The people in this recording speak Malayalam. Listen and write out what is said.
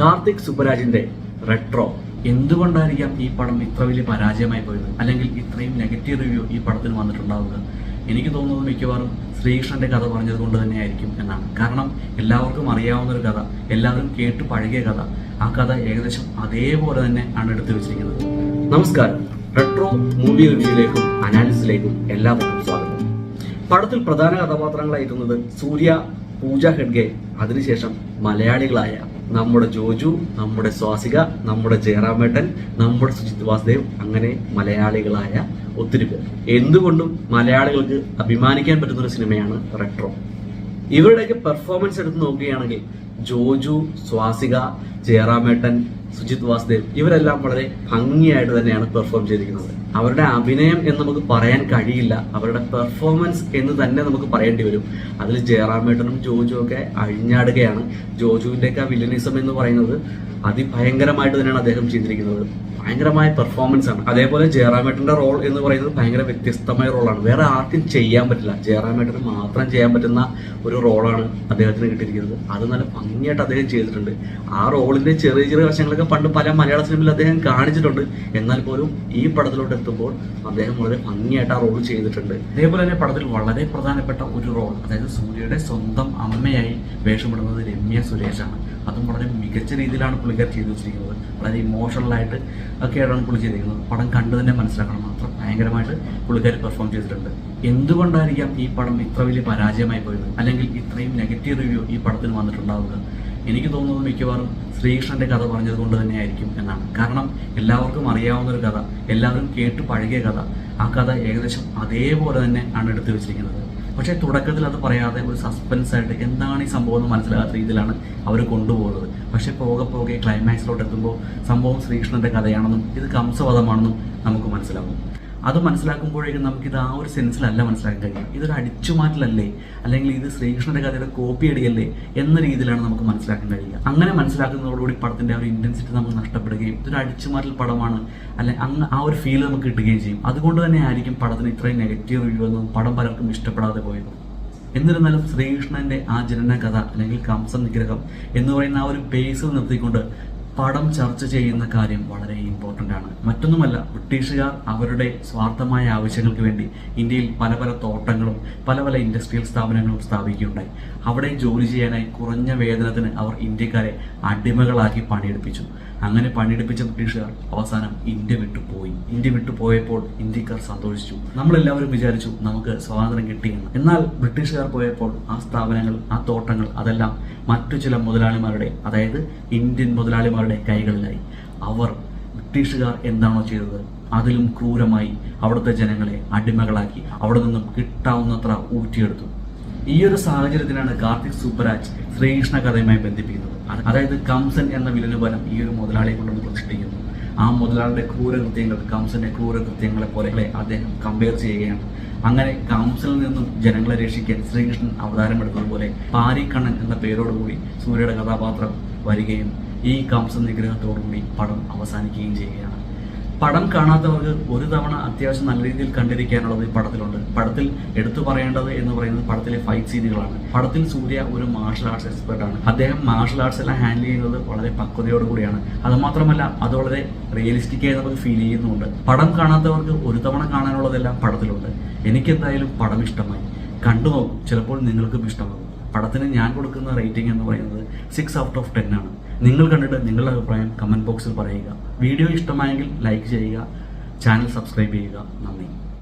കാർത്തിക് സുബരാജിന്റെ റെട്രോ എന്തുകൊണ്ടായിരിക്കാം ഈ പടം ഇത്ര വലിയ പരാജയമായി പോയത്? അല്ലെങ്കിൽ ഇത്രയും നെഗറ്റീവ് റിവ്യൂ ഈ പടത്തിന് വന്നിട്ടുണ്ടാവുക? എനിക്ക് തോന്നുന്നത് മിക്കവാറും ശ്രീകൃഷ്ണന്റെ കഥ പറഞ്ഞത് കൊണ്ട് തന്നെയായിരിക്കും എന്നാണ്. കാരണം എല്ലാവർക്കും അറിയാവുന്ന ഒരു കഥ എല്ലാവരും കേട്ട് പഴകിയ കഥ. ആ കഥ ഏകദേശം അതേപോലെ തന്നെ ആണ് എടുത്തു വെച്ചിരിക്കുന്നത്. നമസ്കാരം. റെട്രോ മൂവി റിവ്യൂയിലേക്കും അനാലിസിലേക്കും എല്ലാവർക്കും സ്വാഗതം. പടത്തിൽ പ്രധാന കഥാപാത്രങ്ങളായിരുന്നത് സൂര്യ പൂജ ഹെഡ്ഗെ അതിനുശേഷം മലയാളികളായ നമ്മുടെ ജോജു നമ്മുടെ സ്വാസിക നമ്മുടെ ജയറാമേട്ടൻ നമ്മുടെ സുജിത് വാസുദേവ് അങ്ങനെ മലയാളികളായ ഒത്തിരി പേർ. എന്തുകൊണ്ടും മലയാളികൾക്ക് അഭിമാനിക്കാൻ പറ്റുന്ന ഒരു സിനിമയാണ് റെട്രോ ഇവരുടെയൊക്കെ പെർഫോമൻസ് എടുത്ത് നോക്കുകയാണെങ്കിൽ ജോജു സ്വാസിക ജയറാമേട്ടൻ സുജിത് വാസുദേവ് ഇവരെല്ലാം വളരെ ഭംഗിയായിട്ട് തന്നെയാണ് പെർഫോം ചെയ്തിരിക്കുന്നത്. അവരുടെ അഭിനയം എന്ന് നമുക്ക് പറയാൻ കഴിയില്ല. അവരുടെ പെർഫോമൻസ് എന്ന് തന്നെ നമുക്ക് പറയേണ്ടി വരും. അതിൽ ജയറാമേട്ടനും ജോജു ഒക്കെ അഴിഞ്ഞാടുകയാണ്. ജോജുവിന്റെയൊക്കെ വില്ലനിസം എന്ന് പറയുന്നത് അതിഭയങ്കരമായിട്ട് തന്നെയാണ് അദ്ദേഹം ചെയ്തിരിക്കുന്നത്. ഭയങ്കരമായ പെർഫോമൻസ് ആണ്. അതേപോലെ ജയറാമേട്ടന്റെ റോൾ എന്ന് പറയുന്നത് ഭയങ്കര വ്യത്യസ്തമായ റോളാണ് വേറെ ആർക്കും ചെയ്യാൻ പറ്റില്ല. ജയറാമേട്ടന് മാത്രം ചെയ്യാൻ പറ്റുന്ന ഒരു റോളാണ് അദ്ദേഹത്തിന് കിട്ടിയിരിക്കുന്നത്. അത് നല്ല ഭംഗിയായിട്ട് അദ്ദേഹം ചെയ്തിട്ടുണ്ട്. ആ റോളിന്റെ ചെറിയ ചെറിയ വശങ്ങളൊക്കെ പണ്ട് പല മലയാള സിനിമയിൽ അദ്ദേഹം കാണിച്ചിട്ടുണ്ട്. എന്നാൽ പോലും ഈ പടത്തിലോട്ട് എത്തുമ്പോൾ അദ്ദേഹം വളരെ ഭംഗിയായിട്ട് ആ റോൾ ചെയ്തിട്ടുണ്ട്. അതേപോലെ തന്നെ പടത്തിൽ വളരെ പ്രധാനപ്പെട്ട ഒരു റോൾ അതായത് സൂര്യയുടെ സ്വന്തം അമ്മയായി വേഷമിടുന്നത് രമ്യ സുരേഷാണ്. അതും വളരെ മികച്ച രീതിയിലാണ് പുള്ളിക്കാർ ചെയ്തു വെച്ചിരിക്കുന്നത്. വളരെ ഇമോഷണൽ ആയിട്ട് ഒക്കെയാണ് പുള്ളി ചെയ്തിരിക്കുന്നത്. പടം കണ്ടു തന്നെ മനസ്സിലാക്കണം മാത്രം. ഭയങ്കരമായിട്ട് പുള്ളിക്കാർ പെർഫോം ചെയ്തിട്ടുണ്ട്. എന്തുകൊണ്ടായിരിക്കാം ഈ പടം ഇത്ര വലിയ പരാജയമായി പോയത്? അല്ലെങ്കിൽ ഇത്രയും നെഗറ്റീവ് റിവ്യൂ ഈ പടത്തിന് വന്നിട്ടുണ്ടാവുക എനിക്ക് തോന്നുന്നത് മിക്കവാറും ശ്രീകൃഷ്ണന്റെ കഥ പറഞ്ഞത് കൊണ്ട് തന്നെയായിരിക്കും എന്നാണ്. കാരണം എല്ലാവർക്കും അറിയാവുന്ന ഒരു കഥ എല്ലാവരും കേട്ട് പഴകിയ കഥ ആ കഥ ഏകദേശം അതേപോലെ തന്നെ ആണ് എടുത്തു വെച്ചിരിക്കുന്നത്. പക്ഷേ തുടക്കത്തിൽ അത് പറയാതെ ഒരു സസ്പെൻസ് ആയിട്ട് എന്താണ് ഈ സംഭവം എന്ന് മനസ്സിലാകാത്ത രീതിയിലാണ് അവർ കൊണ്ടുപോകുന്നത്. പക്ഷേ പോകെ പോകെ ക്ലൈമാക്സിലോട്ട് എത്തുമ്പോൾ സംഭവം ശ്രീകൃഷ്ണന്റെ കഥയാണെന്നും ഇത് കംസവധമാണെന്നും നമുക്ക് മനസ്സിലാവും അത് മനസ്സിലാക്കുമ്പോഴേക്കും നമുക്ക് നമുക്കിത് ആ ഒരു സെൻസിലല്ല മനസ്സിലാക്കാൻ കഴിയും ഇതൊരു അടിച്ചുമാറ്റലല്ലേ? അല്ലെങ്കിൽ ഇത് ശ്രീകൃഷ്ണന്റെ കഥയുടെ കോപ്പി അടിയല്ലേ എന്ന രീതിയിലാണ് നമുക്ക് മനസ്സിലാക്കാൻ കഴിയുക. അങ്ങനെ മനസ്സിലാക്കുന്നതോടുകൂടി പടത്തിന്റെ ആ ഒരു ഇന്റൻസിറ്റി നമുക്ക് നഷ്ടപ്പെടുകയും ഇതൊരു അടിച്ചുമാറ്റൽ പടമാണ്. അല്ലെ അങ്ങ് ആ ഒരു ഫീൽ നമുക്ക് കിട്ടുകയും ചെയ്യും. അതുകൊണ്ട് തന്നെ ആയിരിക്കും പടത്തിന് ഇത്രയും നെഗറ്റീവ് റിവ്യൂ എന്നും പടം പലർക്കും ഇഷ്ടപ്പെടാതെ പോയത്. എന്നിരുന്നാലും ശ്രീകൃഷ്ണന്റെ ആ ജനന കഥ അല്ലെങ്കിൽ കംസ നിഗ്രഹം എന്ന് പറയുന്ന ആ ഒരു ബേസിൽ നിർത്തിക്കൊണ്ട് പടം ചർച്ച ചെയ്യുന്ന കാര്യം വളരെ ഇമ്പോർട്ടന്റ് ആണ്. മറ്റൊന്നുമല്ല ബ്രിട്ടീഷുകാർ അവരുടെ സ്വാർത്ഥമായ ആവശ്യങ്ങൾക്ക് വേണ്ടി ഇന്ത്യയിൽ പല പല തോട്ടങ്ങളും പല പല ഇൻഡസ്ട്രിയൽ സ്ഥാപനങ്ങളും സ്ഥാപിക്കുകയുണ്ടായി. അവിടെ ജോലി ചെയ്യാനായി കുറഞ്ഞ വേതനത്തിന് അവർ ഇന്ത്യക്കാരെ അടിമകളാക്കി പണിയെടുപ്പിച്ചു. അങ്ങനെ പണിയെടുപ്പിച്ച ബ്രിട്ടീഷുകാർ അവസാനം ഇന്ത്യ വിട്ടു പോയി. ഇന്ത്യ വിട്ടു പോയപ്പോൾ ഇന്ത്യക്കാർ സന്തോഷിച്ചു. നമ്മളെല്ലാവരും വിചാരിച്ചു നമുക്ക് സ്വാതന്ത്ര്യം കിട്ടിയെന്ന്. എന്നാൽ ബ്രിട്ടീഷുകാർ പോയപ്പോൾ ആ സ്ഥാപനങ്ങൾ ആ തോട്ടങ്ങൾ അതെല്ലാം മറ്റു ചില മുതലാളിമാരുടെ അതായത് ഇന്ത്യൻ മുതലാളിമാരുടെ കൈകളിലായി. അവർ ബ്രിട്ടീഷുകാർ എന്താണോ ചെയ്തത്? അതിലും ക്രൂരമായി അവിടുത്തെ ജനങ്ങളെ അടിമകളാക്കി അവിടെ നിന്നും കിട്ടാവുന്നത്ര ഊറ്റിയെടുത്തു. ഈ ഒരു സാഹചര്യത്തിനാണ് കാർത്തിക് സൂപ്പരാജ് ശ്രീകൃഷ്ണ കഥയുമായി ബന്ധിപ്പിക്കുന്നത്. അതായത് കംസൻ എന്ന വിലന് ബലം ഈ ഒരു മുതലാളിയെ കൊണ്ടൊന്ന് പ്രതിഷ്ഠിക്കുന്നു. ആ മുതലാളിയുടെ ക്രൂരകൃത്യങ്ങൾ കംസന്റെ ക്രൂരകൃത്യങ്ങളെ പോലെ അദ്ദേഹം കമ്പയർ ചെയ്യുകയാണ്. അങ്ങനെ കംസിൽ നിന്നും ജനങ്ങളെ രക്ഷിക്കാൻ ശ്രീകൃഷ്ണൻ അവതാരമെടുത്തതുപോലെ പാരിക്കണ്ണൻ എന്ന പേരോടുകൂടി സൂര്യയുടെ കഥാപാത്രം വരികയും ഈ കംസ നിഗ്രഹത്തോടുകൂടി പടം അവസാനിക്കുകയും ചെയ്യുകയാണ്. പടം കാണാത്തവർക്ക് ഒരു തവണ അത്യാവശ്യം നല്ല രീതിയിൽ കണ്ടിരിക്കാനുള്ളത് ഈ പടത്തിലുണ്ട്. പടത്തിൽ എടുത്തു പറയേണ്ടത് എന്ന് പറയുന്നത് പടത്തിലെ ഫൈറ്റ് സീനുകളാണ് പടത്തിൽ സൂര്യ ഒരു മാർഷൽ ആർട്സ് എക്സ്പെർട്ട് ആണ്. അദ്ദേഹം മാർഷൽ ആർട്സ് എല്ലാം ഹാൻഡിൽ ചെയ്യുന്നത് വളരെ പക്വതയോട് കൂടിയാണ്. അത് മാത്രമല്ല അത് വളരെ റിയലിസ്റ്റിക് ആയി നമുക്ക് ഫീൽ ചെയ്യുന്നുണ്ട് പടം കാണാത്തവർക്ക് ഒരു തവണ കാണാനുള്ളതെല്ലാം പടത്തിലുണ്ട്. എനിക്കെന്തായാലും പടം ഇഷ്ടമായി. കണ്ടു നോക്കും ചിലപ്പോൾ നിങ്ങൾക്കും ഇഷ്ടമാകും. പടത്തിന് ഞാൻ കൊടുക്കുന്ന റേറ്റിംഗ് എന്ന് പറയുന്നത് സിക്സ് ഔട്ട് ഓഫ് ടെൻ ആണ്. നിങ്ങൾ കണ്ടിട്ട് നിങ്ങളുടെ അഭിപ്രായം കമന്റ് ബോക്സിൽ പറയുക. വീഡിയോ ഇഷ്ടമായെങ്കിൽ ലൈക്ക് ചെയ്യുക. ചാനൽ സബ്സ്ക്രൈബ് ചെയ്യുക. നന്ദി.